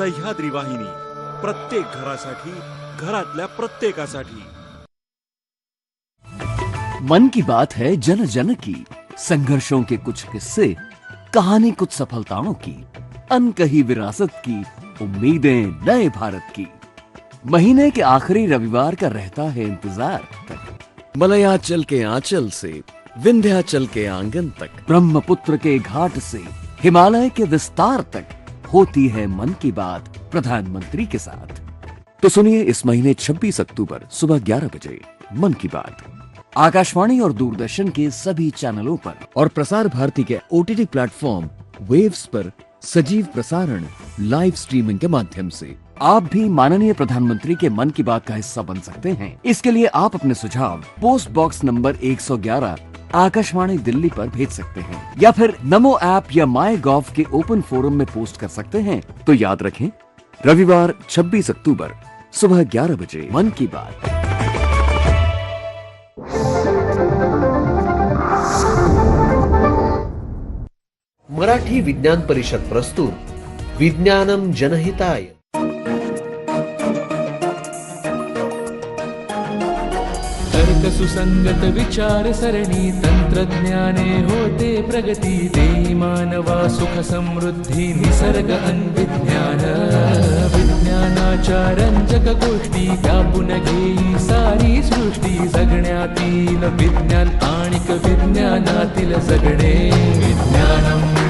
सह्याद्री वाहिनी प्रत्येक घरासाठी घरातल्या प्रत्येकासाठी. मन की बात है जन जन की संघर्षों के कुछ किस्से कहानी कुछ सफलताओं की अनकही विरासत की उम्मीदें नए भारत की। महीने के आखिरी रविवार का रहता है इंतज़ार मलयाचल के आंचल से विंध्याचल के आँगन तक। ब्रह्मपुत्र के घाट से हिमालय के विस्तार तक। होती है मन की बात प्रधानमंत्री के साथ। तो सुनिए इस महीने 26 अक्टूबर सुबह 11 बजे मन की बात। आकाशवाणी और दूरदर्शन के सभी चैनलों पर और प्रसार भारती के ओटीटी प्लेटफॉर्म वेव्स पर सजीव प्रसारण लाइव स्ट्रीमिंग के माध्यम से। आप भी माननीय प्रधानमंत्री के मन की बात का हिस्सा बन सकते हैं। इसके लिए आप अपने सुझाव post box number 111 Akashvani Delhi पर भेज सकते हैं। या फिर नमो ऐप या माई गॉव के ओपन फोरम में पोस्ट कर सकते हैं। तो याद रखें, रविवार 26 अक्टूबर, सुबह 11 बजे, मन की बात। मराठी विज्ञान परिषद प्रस्तुत, विज्ञानम जनहिताय। सुसंगत विचार सरणी तंत्रज्ञाने होते प्रगती देई मानवा सुख समृद्धी निसर्ग अन्विज्ञान। सारी सृष्टी जगण्यातील विज्ञान आणिक विज्ञानातील जगणे विज्ञानम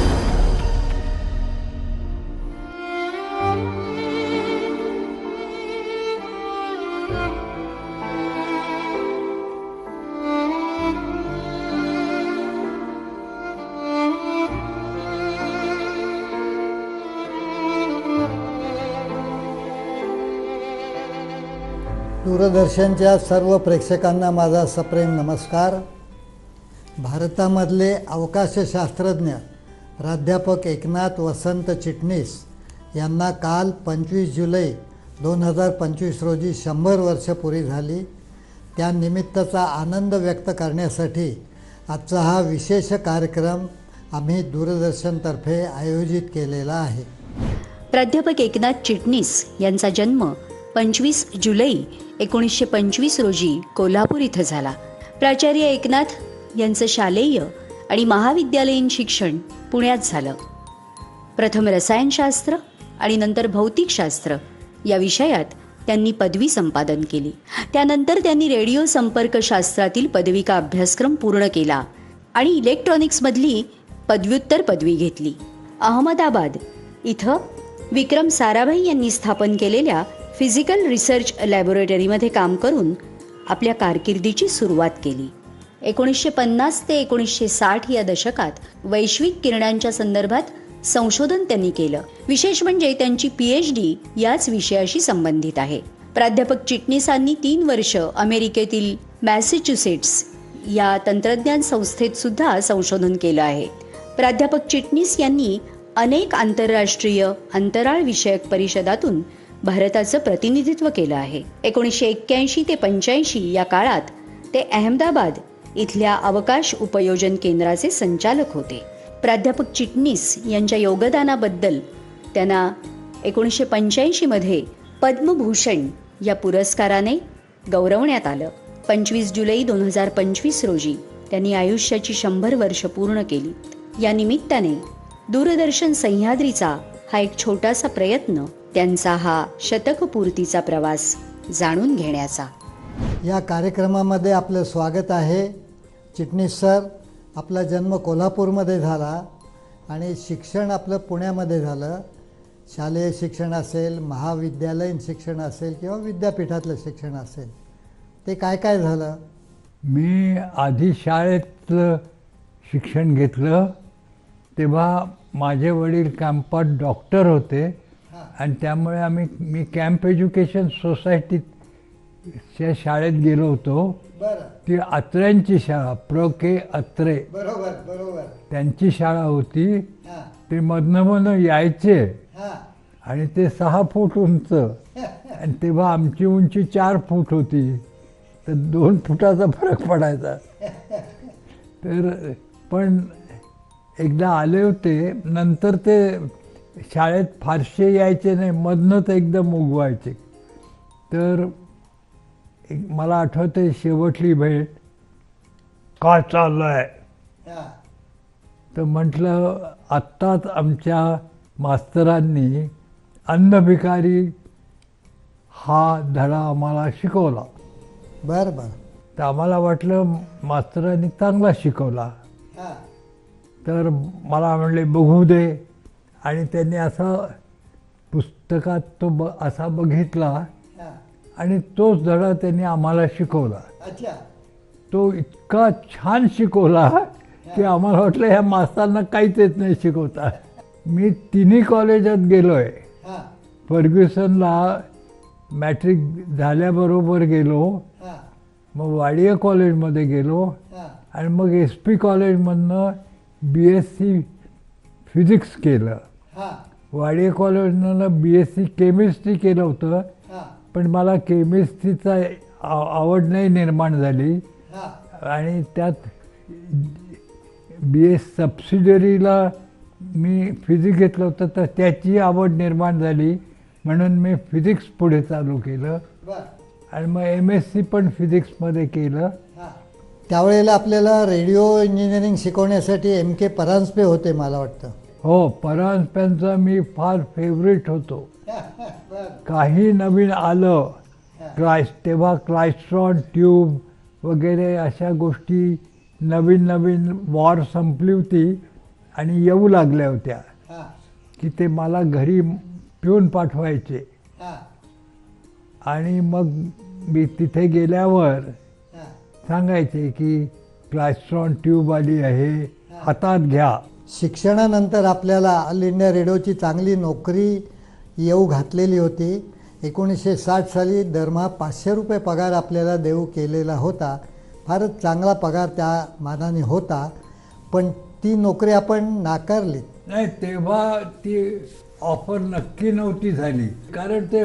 दूरदर्शनच्या सर्व प्रेक्षकांना माझा सप्रेम नमस्कार. भारतामधले अवकाशशास्त्रज्ञ प्राध्यापक एकनाथ वसंत चिटणीस यांना काल पंचवीस जुलै दोन हजार पंचवीस रोजी शंभर वर्ष पुरी झाली. त्यानिमित्तचा आनंद व्यक्त करण्यासाठी आजचा हा विशेष कार्यक्रम आम्ही दूरदर्शनतर्फे आयोजित केलेला आहे. प्राध्यापक एकनाथ चिटणीस यांचा जन्म पंचवीस जुलै एकोणीसशे पंचवीस रोजी कोल्हापूर इथं झाला. प्राचार्य एकनाथ यांचं शालेय आणि महाविद्यालयीन शिक्षण पुण्यात झालं. प्रथम रसायनशास्त्र आणि नंतर भौतिकशास्त्र या विषयात त्यांनी पदवी संपादन केली. त्यानंतर त्यांनी रेडिओ संपर्कशास्त्रातील पदविका अभ्यासक्रम पूर्ण केला आणि इलेक्ट्रॉनिक्समधली पदव्युत्तर पदवी घेतली. अहमदाबाद इथं विक्रम साराभाई यांनी स्थापन केलेल्या फिजिकल रिसर्च लॅबोरेटरीमध्ये काम करून आपल्या कारकिर्दीची सुरुवात केली. एकोणीसशे पन्नास ते एकोणीसशे साठ या दशकात वैश्विक किरणांच्या संदर्भात संशोधन त्यांनी केलं. विशेष म्हणजे त्यांची पी एच डी याच विषयाशी संबंधित आहे. प्राध्यापक चिटणीसांनी तीन वर्ष अमेरिकेतील मॅसेच्युसेट्स या तंत्रज्ञान संस्थेत सुद्धा संशोधन केलं आहे. प्राध्यापक चिटणीस यांनी अनेक आंतरराष्ट्रीय अंतराळ विषयक परिषदातून भारताचं प्रतिनिधित्व केलं आहे. एकोणीसशे एक्क्याऐंशी ते पंच्याऐंशी या काळात ते अहमदाबाद इथल्या अवकाश उपयोजन केंद्राचे संचालक होते. प्राध्यापक चिटणीस यांच्या योगदानाबद्दल त्यांना एकोणीसशे पंच्याऐंशीमध्ये पद्मभूषण या पुरस्काराने गौरवण्यात आलं. पंचवीस जुलै दोन हजार पंचवीस रोजी त्यांनी आयुष्याची शंभर वर्ष पूर्ण केली. या निमित्ताने दूरदर्शन सह्याद्रीचा हा एक छोटासा प्रयत्न त्यांचा हा शतकपूर्तीचा प्रवास जाणून घेण्याचा. या कार्यक्रमामध्ये आपलं स्वागत आहे. चिटणीस सर आपला जन्म कोल्हापूरमध्ये झाला आणि शिक्षण आपलं पुण्यामध्ये झालं. शालेय शिक्षण असेल महाविद्यालयीन शिक्षण असेल किंवा विद्यापीठातलं शिक्षण असेल ते काय काय झालं? मी आधी शाळेतलं शिक्षण घेतलं तेव्हा माझे वडील कॅम्पात डॉक्टर होते. आणि त्यामुळे आम्ही मी कॅम्प एज्युकेशन सोसायटीत च्या शाळेत गेलो होतो. ती अत्र्यांची शाळा प्र के अत्रे. बरोबर बरोबर. त्यांची शाळा होती. ते मधनं मधनं यायचे. हां. आणि ते सहा फूट उंच. आणि तेव्हा आमची उंची चार फूट होती. तर दोन फुटाचा फरक पडायचा. तर पण एकदा आले होते. नंतर ते शाळेत फारसे यायचे नाही मधनंच एकदम उगवायचे. तर एक मला आठवते शेवटली भेट. काय चाललं आहे तर म्हटलं आत्ताच आमच्या मास्तरांनी अन्नभिकारी हा धडा आम्हाला शिकवला. बरं बरं. तर आम्हाला वाटलं मास्तरांनी चांगला शिकवला. तर मला म्हणले बघू दे. आणि त्यांनी असा पुस्तकात तो ब असा बघितला आणि तोच धडा त्यांनी आम्हाला शिकवला. तो इतका छान शिकवला की आम्हाला वाटलं ह्या मास्तरांना काहीच येत नाही शिकवता. मी तिन्ही कॉलेजात गेलो आहे फर्ग्युसनला मॅट्रिक झाल्याबरोबर गेलो. मग वाडिया कॉलेजमध्ये गेलो. आणि मग एस पी कॉलेजमधनं बी एस सी फिजिक्स केलं. वाडिया कॉलेजमधनं बी एस सी केमिस्ट्री केलं होतं पण मला केमिस्ट्रीचा आवड नाही निर्माण झाली. आणि त्यात बी एस सबसिडरीला मी फिजिक्स घेतलं होतं तर त्याची आवड निर्माण झाली. म्हणून मी फिजिक्स पुढे चालू केलं. आणि मग एम एस सी पण फिजिक्समध्ये केलं. त्यावेळेला आपल्याला रेडिओ इंजिनिअरिंग शिकवण्यासाठी एम के परांजपे होते मला वाटतं. हो परांजप्यांचा मी फार फेवरेट होतो. काही नवीन आलं क्लायस तेव्हा क्लायस्ट्रॉन ट्यूब वगैरे अशा गोष्टी नवीन नवीन वॉर संपली होती आणि येऊ लागल्या होत्या की ते मला घरी पिऊन पाठवायचे. आणि मग मी तिथे गेल्यावर सांगायचे की क्लायस्ट्रॉन ट्यूब आली आहे हातात घ्या. शिक्षणानंतर आपल्याला ऑल इंडिया रेडिओची चांगली नोकरी येऊ घातलेली होती. एकोणीसशे साठ साली दरमहा पाचशे रुपये पगार आपल्याला देऊ केलेला होता. फारच चांगला पगार त्या मानाने होता. पण ती नोकरी आपण नाकारली नाही तेव्हा ती ऑफर नक्की नव्हती झाली. कारण ते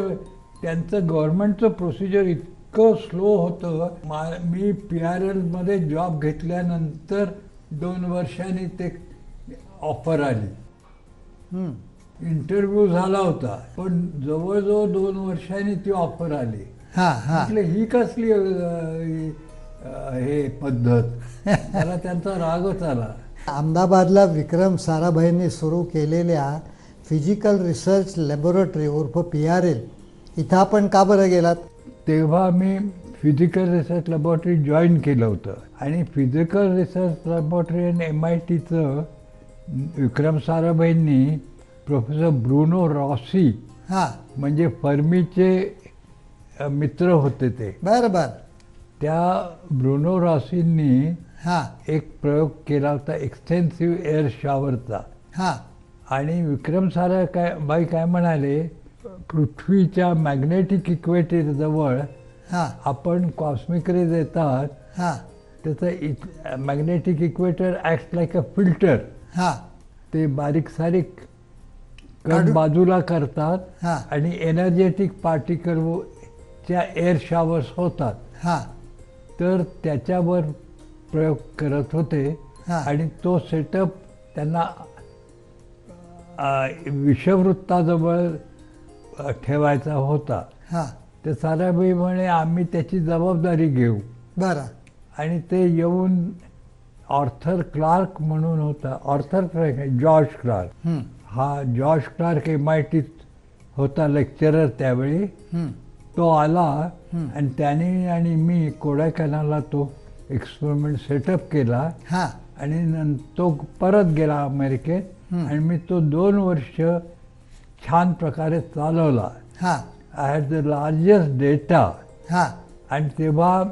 त्यांचं गव्हर्नमेंटचं प्रोसिजर इतकं स्लो होतं. मा मी पी आर एलमध्ये जॉब घेतल्यानंतर दोन वर्षांनी ते ऑफर आली. इंटरव्ह्यू झाला होता पण जवळजवळ दोन वर्षांनी ती ऑफर आली. हां हां. म्हटलं ही कसली हे पद्धत? मला त्यांचा रागच आला. अहमदाबादला विक्रम साराभाईंनी सुरू केलेल्या फिजिकल रिसर्च लॅबोरेटरी उर्फ पी आर एल इथं आपण का बरं गेलात? तेव्हा मी फिजिकल रिसर्च लॅबॉरेटरी जॉईन केलं होतं. आणि फिजिकल रिसर्च लॅबॉरेटरी आणि एम आय टीचं विक्रम साराभाईंनी प्रोफेसर ब्रुनो रॉसी हां. म्हणजे फर्मीचे मित्र होते ते. बरं बरं. त्या ब्रुनो रॉसींनी हां. एक प्रयोग केला होता एक्सटेन्सिव्ह एअर शॉवरचा हां. आणि विक्रम सारा काय बाई काय म्हणाले पृथ्वीच्या मॅग्नेटिक इक्वेटरजवळ हां. आपण कॉस्मिक रेज येतात हां. त्याचं magnetic equator act like a filter हां. ते बारीक सारीक कण काढून- बाजूला करतात हां. आणि एनर्जेटिक पार्टिकलच्या एअर शॉवर्स होतात. हां. तर त्याच्यावर प्रयोग करत होते हां. आणि तो सेटअप त्यांना अ, विषवृत्ताजवळ अ, ठेवायचा होता. हां. तर साराबाई म्हणे आम्ही त्याची जबाबदारी घेऊ. बरं. आणि ते येऊन ऑर्थर क्लार्क म्हणून होता. ऑर्थर क्लार्क जॉर्ज क्लार्क हं, जॉर्ज क्लार्क एम आय टीत होता लेक्चरर त्यावेळी. तो आला आणि त्याने आणि मी कोडायकनालला तो एक्सपेरिमेंट सेटअप केला. हां. आणि तो परत गेला अमेरिकेत. आणि मी तो दोन वर्ष छान प्रकारे चालवला. हां. I had the largest data हां. आणि तेव्हा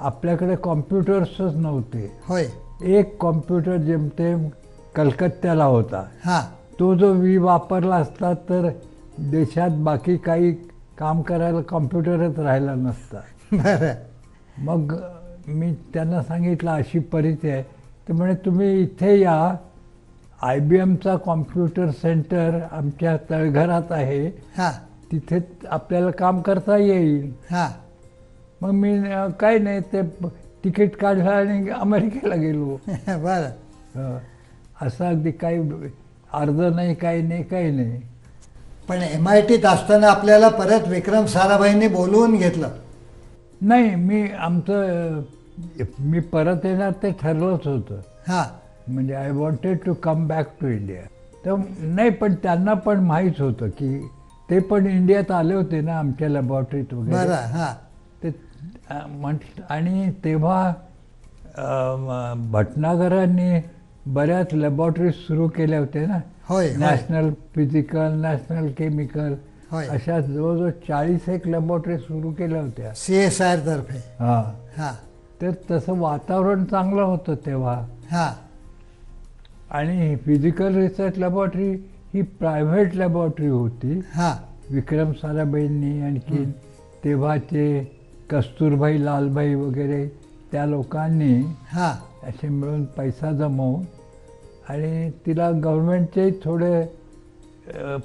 आपल्याकडे कॉम्प्युटर्सच नव्हते. होय. एक कॉम्प्युटर जेमतेम कलकत्त्याला होता. हां. तो जो वी वापरला असता तर देशात बाकी काही काम करायला कॉम्प्युटरच राहिला नसता. बरं. मग मी त्यांना सांगितलं अशी परिस्थिती आहे. तर म्हणे तुम्ही इथे या. आय बी एमचा कॉम्प्युटर सेंटर आमच्या तळघरात आहे. हां. तिथे आपल्याला काम करता येईल. हां. मग मी काही नाही ते तिकीट काढलं आणि अमेरिकेला गेलो. बरं. असं अगदी काही अर्ज नाही काही नाही काही नाही. पण एम आय टीत असताना आपल्याला परत विक्रम साराभाईंनी बोलवून घेतलं. नाही मी आमचं मी परत येणार ते ठरलंच होतं. हां. म्हणजे I wanted to come back to India तर नाही पण त्यांना पण माहीत होतं की ते पण इंडियात आले होते ना आमच्या लॅबॉरेटरीत वगैरे. हां. म्हट आणि तेव्हा भटनागरांनी बऱ्याच लॅबॉरेटरी सुरू केल्या होत्या ना? होय नॅशनल फिजिकल नॅशनल केमिकल. अशा जवळजवळ चाळीस एक लॅबॉरेटरी सुरू केल्या होत्या. सी एस आय तर्फे. हां. हां. तर तसं वातावरण चांगलं होतं तेव्हा. हां. आणि फिजिकल रिसर्च लॅबॉरेटरी ही प्रायव्हेट लॅबॉरेटरी होती. हां. विक्रम साराभाईंनी आणखी तेव्हाचे कस्तुरभाई लालभाई वगैरे त्या लोकांनी हां. असे मिळून पैसा जमवून आणि तिला गव्हर्नमेंटचे थोडे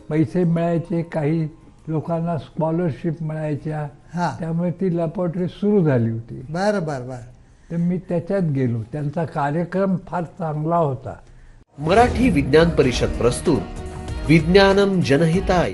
पैसे मिळायचे काही लोकांना स्कॉलरशिप मिळायच्या. हां. त्यामुळे ती लॅबॉरेटरी सुरू झाली होती. बरं बरं बरं. तर मी त्याच्यात गेलो. त्यांचा कार्यक्रम फार चांगला होता. मराठी विज्ञान परिषद प्रस्तुत विज्ञानम जनहिताय.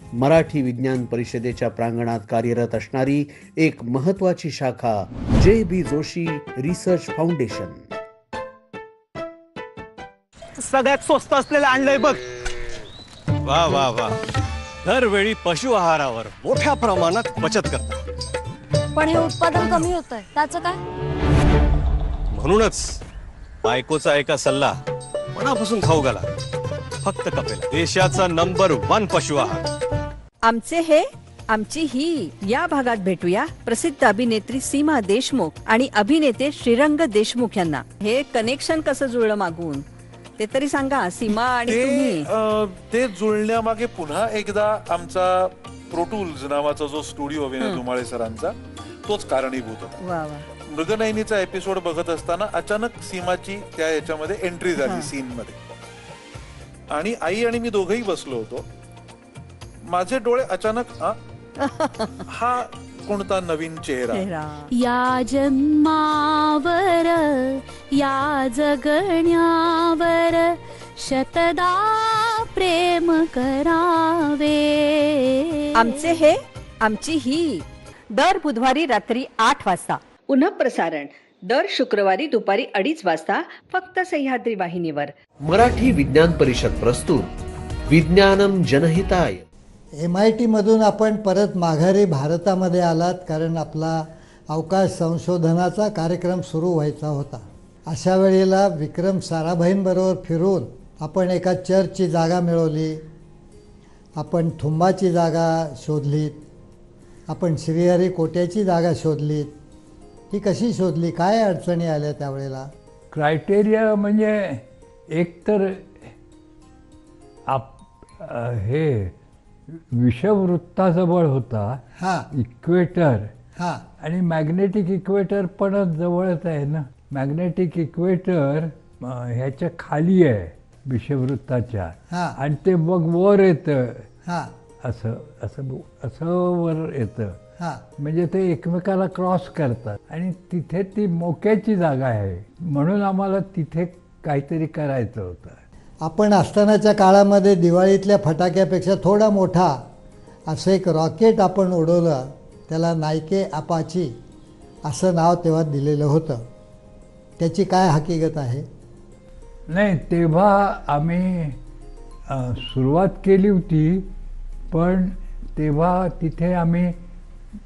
Marathi विज्ञान परिषदेच्या प्रांगणात कार्यरत असणारी एक महत्वाची शाखा जे बी जोशी रिसर्च फाउंडेशन. सगळ्यात स्वस्त असलेलं आणलंय बघ. वा वा वा. दरवेळी पशु आहारावर मोठ्या प्रमाणात बचत करता पण हे उत्पादन कमी होत आहे त्याचं काय? म्हणूनच बायकोचा एका सल्ला मनापासून खाऊ घाला. फक्त कपेला. देशाचा नंबर वन पशु आहार. आमचे हे आमची ही या भागात भेटूया प्रसिद्ध अभिनेत्री सीमा देशमुख आणि अभिनेते श्रीरंग देशमुख यांना. हे कनेक्शन कसं जुळलं मागून? ते तरी सांगा सीमा आणि ते तुम्ही. अ, ते जुळण्यामागे पुन्हा एकदा आमचा प्रोटूल्स नावाचा जो स्टुडिओ विनय धुमाळे सरांचा तोच कारणीभूत होता. वा वा. मृगनयनीचा एपिसोड बघत असताना अचानक सीमाची त्या याच्यामध्ये एंट्री झाली सीन मध्ये. आणि आई आणि मी दोघही बसलो होतो. माझे डोळे अचानक "आ? हा कोणता नवीन चेहरा? चेहरा. या जन्मावर या जगण्यावर शतदा प्रेम करावे. आमचे हे आमची ही दर बुधवारी रात्री आठ वाजता. पुन्हा प्रसारण. दर शुक्रवारी दुपारी अडीच वाजता फक्त सह्याद्री वाहिनीवर. मराठी विज्ञान परिषद प्रस्तुत. विज्ञानम जनहिताय. एम आय टीमधून आपण परत माघारी भारतामध्ये आलात कारण आपला अवकाश संशोधनाचा कार्यक्रम सुरू व्हायचा होता. अशा वेळेला विक्रम साराभाईंबरोबर फिरून आपण एका चर्चची जागा मिळवली. आपण थुंबाची जागा शोधलीत. आपण श्रीहरी कोट्याची जागा शोधलीत. ही कशी शोधली? काय अडचणी आल्या त्यावेळेला? क्रायटेरिया म्हणजे एकतर आप हे विषववृत्ताजवळ होता हां. इक्वेटर हां. आणि मॅग्नेटिक इक्वेटर पण जवळच आहे ना? मॅग्नेटिक इक्वेटर ह्याच्या खाली आहे विषववृत्ताच्या हां. आणि ते मग वर येतं. हां. असं असं असं वर येतं. हां. म्हणजे ते एकमेकाला क्रॉस करतात. आणि तिथे ती मोक्याची जागा आहे. म्हणून आम्हाला तिथे काहीतरी करायचं होतं. आपण असतानाच्या काळामध्ये दिवाळीतल्या फटाक्यापेक्षा थोडा मोठा असं एक रॉकेट आपण उडवलं त्याला नायके अपाची असं नाव तेव्हा दिलेलं होतं. त्याची काय हकीकत आहे? नाही तेव्हा आम्ही सुरुवात केली होती पण तेव्हा तिथे आम्ही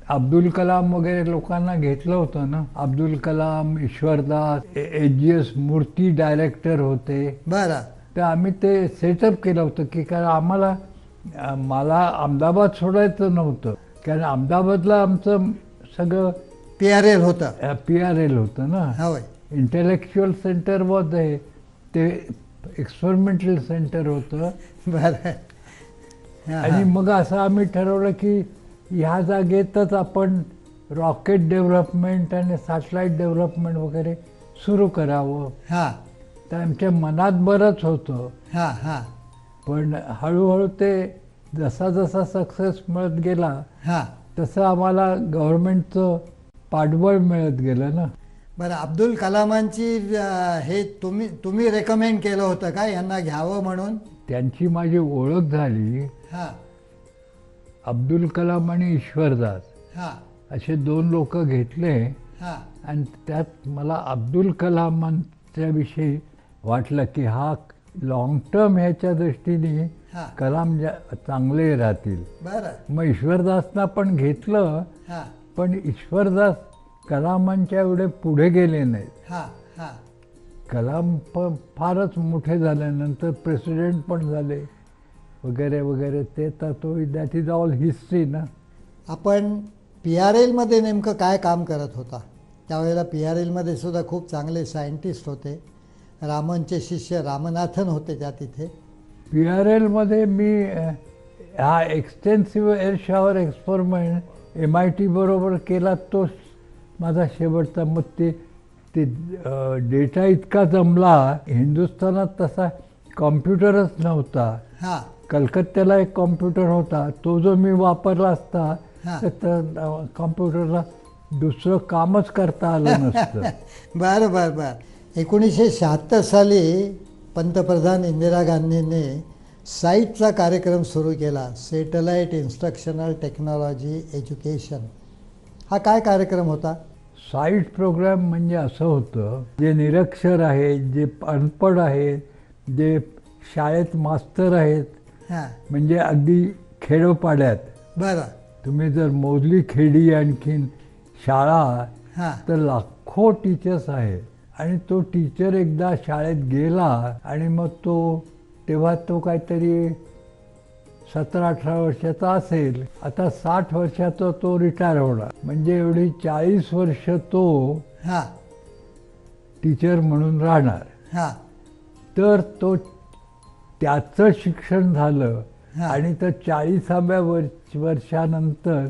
अब्दुल कलाम वगैरे लोकांना घेतलं होतं ना. Abdul Kalam Ishwardas H G S Murthy director होते. बरं. तर आम्ही ते सेटअप केलं होतं की कारण आम्हाला मला अहमदाबाद सोडायचं नव्हतं. कारण अहमदाबादला आमचं सगळं पी आर एल होतं. पी आर एल होतं ना. इंटेलेक्च्युअल सेंटर वॉज आहे ते एक्सपेरिमेंटल सेंटर होतं. बरं. आणि. मग असं आम्ही ठरवलं की ह्या जागेतच आपण रॉकेट डेव्हलपमेंट आणि सॅटेलाईट डेव्हलपमेंट वगैरे सुरू करावं. हां. तर आमच्या मनात बरंच होतं. हां हां. पण हळूहळू ते जसा जसा सक्सेस मिळत गेला हां. तसं आम्हाला गव्हर्नमेंटचं पाठबळ मिळत गेलं ना. बरं अब्दुल कलामांची हे तुम्ही तुम्ही रेकमेंड केलं होतं का? यांना घ्यावं म्हणून? त्यांची माझी ओळख झाली. हां. अब्दुल कलाम आणि ईश्वरदास हां. असे दोन लोक घेतले. हां. आणि त्यात मला अब्दुल कलामांच्या विषयी वाटलं की हा लॉंग टर्म ह्याच्या दृष्टीने कलाम चांगले राहतील. बरं. मग ईश्वरदासना पण घेतलं पण ईश्वरदास कलामांच्या एवढे पुढे गेले नाहीत. हां हां. कलाम पण फारच मोठे झाल्यानंतर प्रेसिडेंट पण झाले वगैरे वगैरे. ते तर तो दॅट इज ऑल हिस्ट्री ना. आपण पी आर एलमध्ये नेमकं काय काम करत होता? त्यावेळेला पी आर एलमध्ये सुद्धा खूप चांगले सायंटिस्ट होते. रामनचे शिष्य रामनाथन होते त्या तिथे. पी आर एलमध्ये मी हा extensive air shower experiment M I T बरोबर केला तोच माझा शेवटचा मग ते ते डेटा इतका जमला हिंदुस्थानात तसा कॉम्प्युटरच नव्हता. हां. कलकत्त्याला एक कॉम्प्युटर होता. तो जो मी वापरला असता. तर कॉम्प्युटरला दुसरं कामच करता आलं नसतं. बरं बरं बरं. एकोणीसशे शहात्तर साली पंतप्रधान इंदिरा गांधींनी साईटचा कार्यक्रम सुरू केला सेटलाईट इन्स्ट्रक्शनल टेक्नॉलॉजी एज्युकेशन हा काय कार्यक्रम होता? साईट प्रोग्राम म्हणजे असं होतं जे निरक्षर आहेत जे अनपढ आहेत जे शाळेत मास्तर आहेत हां. म्हणजे अगदी खेडोपाड्यात. बरं. तुम्ही जर मोजली खेडी आणखीन शाळा हां. तर लाखो टीचर्स आहेत. आणि तो टीचर एकदा शाळेत गेला आणि मग तो तेव्हा तो काहीतरी सतरा अठरा वर्षाचा असेल. आता साठ वर्षाचा तो रिटायर होणार. म्हणजे एवढी चाळीस वर्ष तो हां. टीचर म्हणून राहणार. हां. तर तो त्याचं शिक्षण झालं. आणि तर चाळीसाव्या वर्ष वर्षानंतर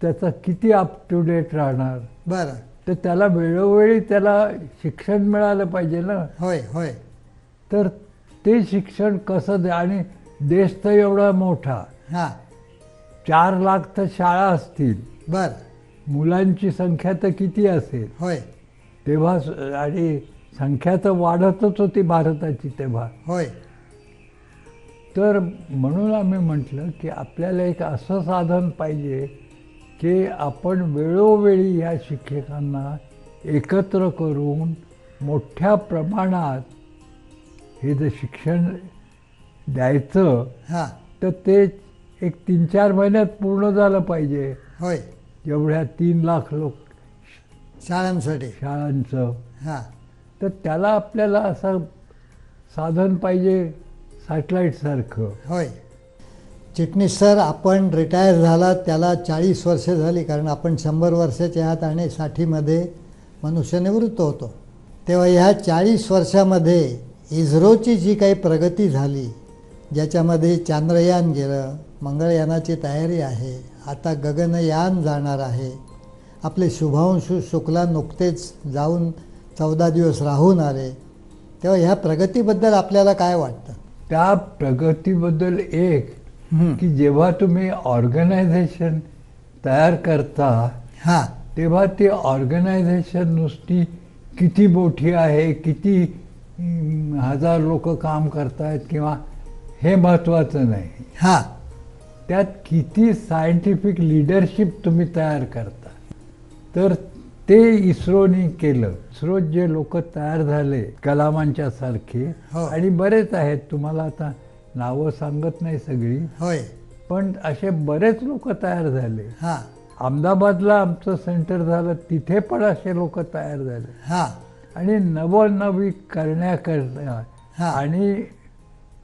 त्याचा किती अप टू डेट राहणार? बरं. तर त्याला वेळोवेळी त्याला शिक्षण मिळालं पाहिजे ना. होय होय. तर ते शिक्षण कसं द्या आणि देश तर एवढा मोठा. हां. चार लाख तर शाळा असतील. बरं. मुलांची संख्या तर किती असेल? होय. तेव्हा स- आणि संख्या तर वाढतच होती भारताची तेव्हा. होय. तर म्हणून आम्ही म्हटलं की आपल्याला एक असं साधन पाहिजे की आपण वेळोवेळी या शिक्षकांना एकत्र करून मोठ्या प्रमाणात हे जर शिक्षण द्यायचं हां. तर ते एक तीन चार महिन्यात पूर्ण झालं पाहिजे. होय. एवढ्या तीन लाख लोक शाळांसाठी. शाळांचं. हां. तर त्याला आपल्याला असं साधन पाहिजे सॅटेलाईटसारखं. होय. चिटणीस सर आपण रिटायर झाला त्याला चाळीस वर्ष झाली कारण आपण शंभर वर्षाच्या आहात आणि साठीमध्ये मनुष्य निवृत्त होतो. तेव्हा ह्या चाळीस वर्षामध्ये इस्रोची जी काही प्रगती झाली ज्याच्यामध्ये चांद्रयान गेलं मंगळयानाची तयारी आहे आता गगनयान जाणार आहे आपले शुभांशु शुक्ला नुकतेच जाऊन चौदा दिवस राहून आले तेव्हा ह्या प्रगतीबद्दल आपल्याला काय वाटतं? त्या प्रगतीबद्दल एक की जेव्हा तुम्ही ऑर्गनायझेशन तयार करता हां. तेव्हा ती ऑर्गनायझेशन नुसती किती मोठी आहे किती हजार लोक काम करतायत किंवा हे महत्त्वाचं नाही. हां. त्यात किती सायंटिफिक लिडरशिप तुम्ही तयार करता. तर ते इस्रोनी केलं. इस्रोत जे लोक तयार झाले कलामांच्या सारखे हो. आणि बरेच आहेत. तुम्हाला आता नावं सांगत नाही सगळी. होय. पण असे बरेच लोक तयार झाले. हां. अहमदाबादला आमचं सेंटर झालं तिथे पण असे लोक तयार झाले. हां. आणि नवनवी करण्याकरता हां. आणि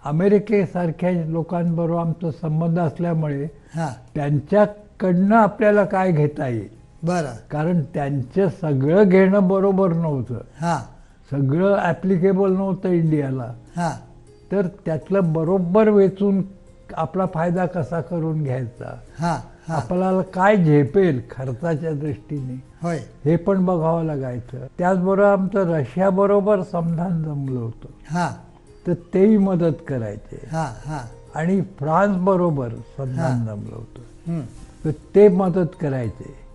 अमेरिकेसारख्या लोकांबरोबर आमचा संबंध असल्यामुळे हां. त्यांच्याकडनं आपल्याला काय घेता येईल? बरं. कारण त्यांचं सगळं घेणं बरोबर नव्हतं. हां. सगळं ॲप्लिकेबल नव्हतं इंडियाला. हां. तर त्यातलं बरोबर वेचून आपला फायदा कसा करून घ्यायचा? आपल्याला काय झेपेल खर्चाच्या दृष्टीने? होय. हे पण बघावं लागायचं. त्याचबरोबर आमचं रशियाबरोबर समधान जमलं होतं. हां. तर तेही मदत करायचे. हां हां. आणि फ्रान्स बरोबर समधान जमलं होतं. हं, तर ते मदत करायचे.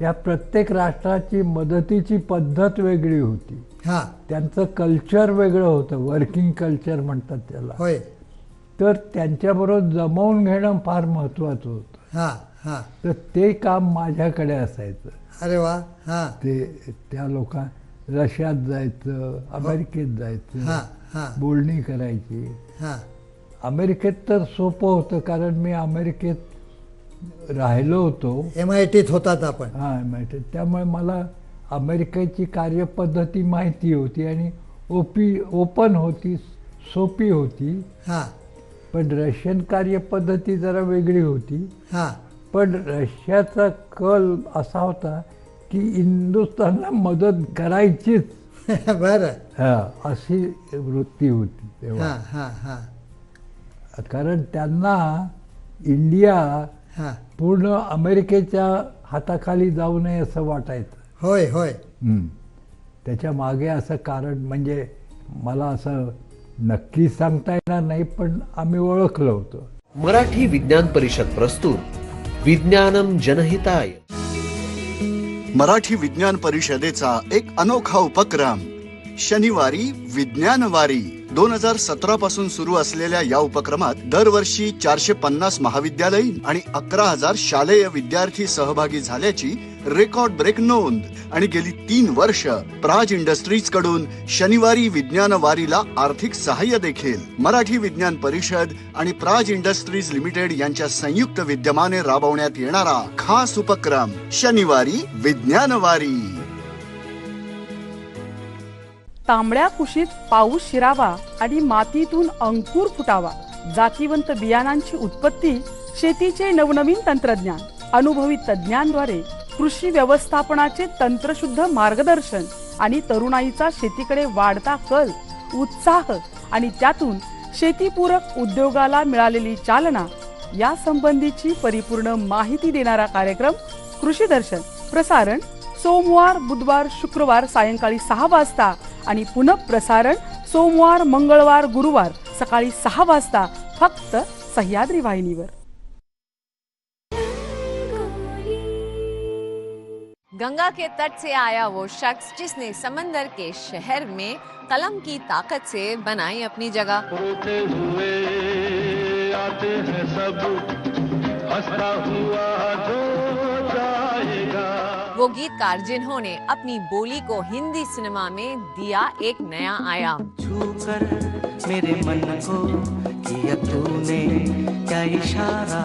या प्रत्येक राष्ट्राची मदतीची पद्धत वेगळी होती. हां. त्यांचं कल्चर वेगळं होतं. वर्किंग कल्चर म्हणतात त्याला. होय. तर त्यांच्याबरोबर जमवून घेणं फार महत्त्वाचं होतं. हां हां. तर ते काम माझ्याकडे असायचं. अरे वा हां. ते त्या लोकां रशियात जायचं अमेरिकेत जायचं हां हां. बोलणी करायची. हां. अमेरिकेत तर सोपं होतं कारण मी अमेरिकेत राहिलो होतो. एम आय टीत होतात आपण. हां माहिती त्यामुळे मला अमेरिकेची कार्यपद्धती माहिती होती आणि ओपी ओपन होती सोपी होती. हां. पण रशियन कार्यपद्धती जरा वेगळी होती. हां. पण रशियाचा कल असा होता की हिंदुस्थानला मदत करायचीच. बरं. हा, अशी वृत्ती होती तेव्हा. हां हां हां. कारण त्यांना इंडिया हां. पूर्ण अमेरिकेच्या हाताखाली जाऊ नये असं वाटायचं. होय होय. त्याच्यामागे असं कारण म्हणजे मला असं नक्की सांगता येणार नाही पण आम्ही ओळखलं होतं. मराठी विज्ञान परिषद प्रस्तुत विज्ञानम जनहिताय. मराठी विज्ञान परिषदेचा एक अनोखा उपक्रम शनिवारी विज्ञानवारी दोन हजार सतरा पासून सुरू असलेल्या या उपक्रमात दरवर्षी चारशे पन्नास महाविद्यालयीन आणि अकरा हजार शालेय विद्यार्थी सहभागी झाल्याची रेकॉर्ड ब्रेक नोंद आणि गेली तीन वर्ष प्राज इंडस्ट्रीजकडून शनिवारी विज्ञान वारीला आर्थिक सहाय्य देखील. मराठी विज्ञान परिषद आणि प्राज इंडस्ट्रीज लिमिटेड यांच्या संयुक्त विद्यमाने राबवण्यात येणारा खास उपक्रम शनिवारी विज्ञान वारी. तांबड्या कुशीत पाऊस शिरावा आणि मातीतून अंकुर फुटावा. जातीवंत बियाणांची उत्पत्ती शेतीचे नवनवीन तंत्रज्ञान. अनुभवी तज्ज्ञांद्वारे कृषी व्यवस्थापनाचे तंत्रशुद्ध मार्गदर्शन आणि तरुणाईचा शेतीकडे वाढता कल उत्साह आणि त्यातून शेतीपूरक उद्योगाला मिळालेली चालना या संबंधीची परिपूर्ण माहिती देणारा कार्यक्रम कृषी दर्शन. प्रसारण सोमवार बुधवार शुक्रवार सायंकाळी सहा वाजता आणि पुनः प्रसारण सोमवार मंगळवार गुरुवार सकाळी सहा वाजता फक्त सह्याद्री वाहिनीवर. गंगा के तट से आया वो शख्स जिसने समंदर के शहर में कलम की ताकत से बनाई अपनी जगह। होते हुए आते हैं सब। हंसता हुआ जो जाएगा। वो गीतकार जिन्होंने अपनी बोली को हिंदी सिनेमा में दिया एक नया आयाम। छूकर मेरे मन को किया तूने क्या इशारा?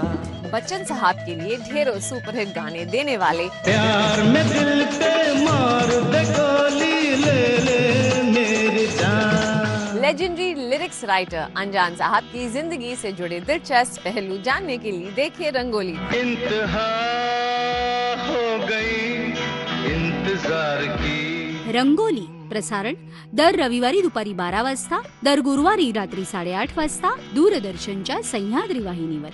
बच्चन साहब के लिए ढेरों सुपरहिट गाने देने वाले। प्यार में दिल पे मार दे गोली ले ले मेरी जान। लेजेंडरी लिरिक्स राइटर अनजान साहब की ज़िंदगी से जुड़े दिलचस्प पहलू जानने के लिए देखिए रंगोली। इंतहा हो गई इंतज़ार की। रंगोली प्रसारण दर रविवारी दुपारी बारा वाजता दर गुरुवारी रात्री साडेआठ वाजता दूरदर्शनच्या सह्याद्री वाहिनीवर।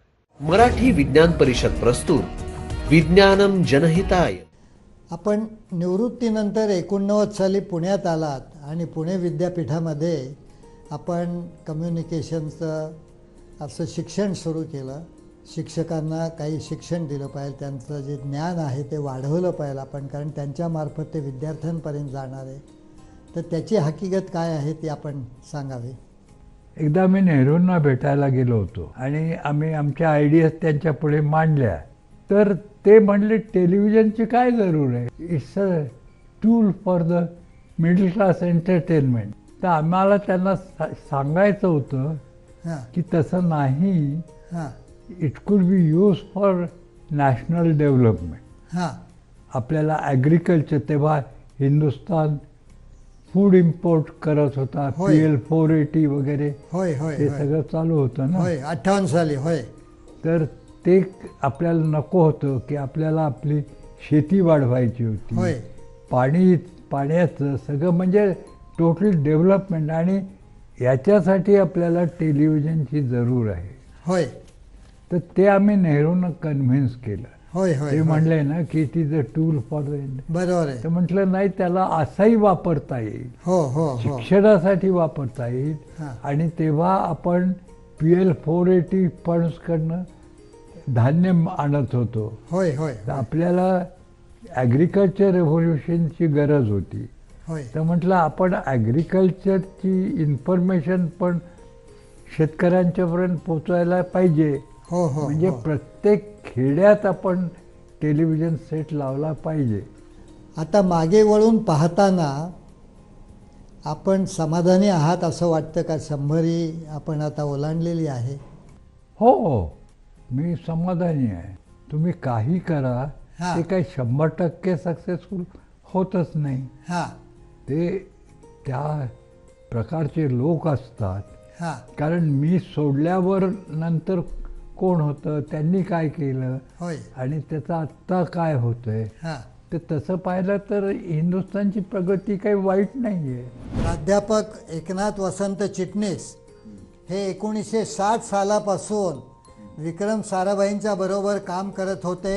मराठी विज्ञान परिषद प्रस्तुत. विज्ञानम जनहिताय. आपण निवृत्तीनंतर एकोणनव्वद साली पुण्यात आलात आणि पुणे विद्यापीठामध्ये आपण कम्युनिकेशनचं असं शिक्षण सुरू केलं. शिक्षकांना काही शिक्षण दिलं पाहिजे त्यांचं जे ज्ञान आहे ते वाढवलं पाहिजे आपण कारण त्यांच्यामार्फत ते विद्यार्थ्यांपर्यंत जाणार आहे. तर त्याची हकीकत काय आहे ती आपण सांगावी. एकदा मी नेहरूंना भेटायला गेलो होतो आणि आम्ही आमच्या आयडियाज त्यांच्या पुढे मांडल्या. तर ते म्हणले टेलिव्हिजनची काय जरूर आहे? It's a tool for the middle class entertainment तर आम्हाला त्यांना सा- सांगायचं होतं हां. की तसं नाही. हां. It could be use for national development हां. आपल्याला ॲग्रिकल्चर तेव्हा हिंदुस्तान फूड इम्पोर्ट करत होता. पी एल फोर एटी वगैरे. होय होय ते होय. सगळं चालू होतं ना. होय अठ्ठावन्न साली होय. तर ते आपल्याला नको होतं की आपल्याला आपली शेती वाढवायची होती. होय. पाणी पाण्याचं सगळं म्हणजे टोटल डेव्हलपमेंट आणि याच्यासाठी आपल्याला टेलिव्हिजनची जरूर आहे. होय. तर ते आम्ही नेहरूंना कन्व्हिन्स केलं. होय होय ते. म्हणले ना की it is a tool for the बरोबर आहे. तर म्हटलं नाही त्याला असाही वापरता येईल. हो हो हो. शिक्षणासाठी वापरता येईल. आणि तेव्हा आपण पी एल फोर एटी फंड्सकडनं धान्य आणत होतो. होय होय आपल्याला ॲग्रिकल्चर रेव्होल्युशनची गरज होती. होय. तर म्हटलं आपण ॲग्रिकल्चरची इन्फॉर्मेशन पण शेतकऱ्यांच्यापर्यंत पोचवायला पाहिजे. हो हो म्हणजे हो. प्रत्येक खेड्यात आपण टेलिव्हिजन सेट लावला पाहिजे. आता मागे वळून पाहताना आपण समाधानी आहात असं वाटतं का? शंभरी आपण आता ओलांडलेली आहे. हो हो. मी समाधानी आहे. तुम्ही काही करा. ते काही शंभर टक्के सक्सेसफुल होतच नाही. हां. ते त्या प्रकारचे लोक असतात. हां. कारण मी सोडल्यावर नंतर कोण होतं त्यांनी काय केलं होय. आणि त्याचं आत्ता काय होतंय. हां. तर तसं पाहिलं तर हिंदुस्थानची प्रगती काही वाईट नाही आहे प्राध्यापक एकनाथ वसंत चिटणीस हे एकोणीसशे साठ सालापासून विक्रम साराभाईंच्या बरोबर काम करत होते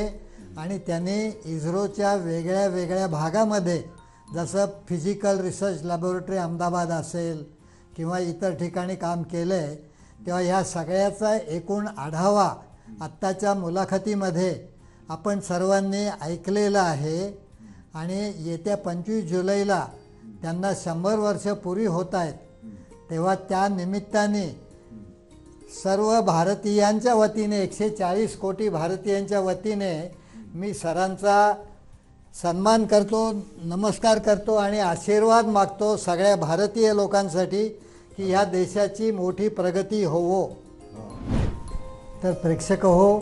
आणि त्यांनी इस्रोच्या वेगळ्या वेगळ्या भागामध्ये जसं फिजिकल रिसर्च लॅबोरेटरी अहमदाबाद असेल किंवा इतर ठिकाणी काम केलं आहे तेव्हा ह्या सगळ्याचा एकूण आढावा आत्ताच्या मुलाखतीमध्ये आपण सर्वांनी ऐकलेला आहे आणि येत्या पंचवीस जुलैला त्यांना शंभर वर्ष पुरी होत आहेत. तेव्हा त्या निमित्ताने सर्व भारतीयांच्या वतीने एकशे चाळीस कोटी भारतीयांच्या वतीने मी सरांचा सन्मान करतो नमस्कार करतो आणि आशीर्वाद मागतो सगळ्या भारतीय लोकांसाठी. की ह्या देशाची मोठी प्रगती होवो. तर प्रेक्षक हो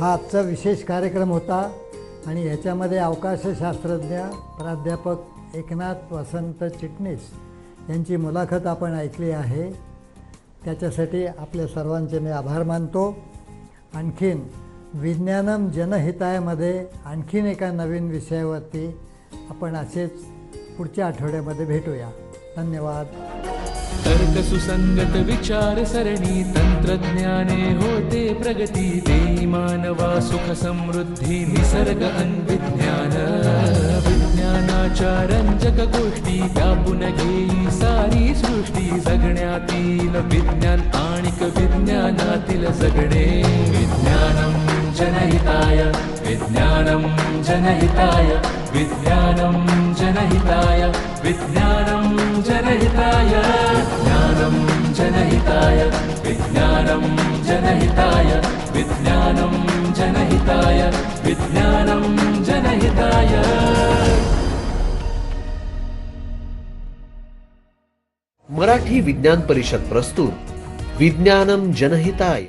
हा आजचा विशेष कार्यक्रम होता आणि याच्यामध्ये अवकाशशास्त्रज्ञ प्राध्यापक एकनाथ वसंत चिटणीस यांची मुलाखत आपण ऐकली आहे. त्याच्यासाठी आपल्या सर्वांचे मी आभार मानतो. आणखीन विज्ञानम जनहितायमध्ये आणखीन एका नवीन विषयावरती आपण असेच पुढच्या आठवड्यामध्ये भेटूया. धन्यवाद. तर्कसुसङ्गतविचारसरणि तन्त्रज्ञाने होते प्रगति देहि मानवा सुखसमृद्धि निसर्ग अन्विज्ञान। घेई सारी सृष्टी जगण्यातील विज्ञान आणिक विज्ञानातील जगणे विज्ञानम जनहिताय विज्ञानम जनहिताय विज्ञानम जनहिताय विज्ञानम जनहिताय ज्ञानम जनहिताय विज्ञानम जनहिताय विज्ञानम जनहिताय विज्ञानम जनहिताय मराठी विज्ञान परिषद प्रस्तुत. विज्ञानम जनहिताय.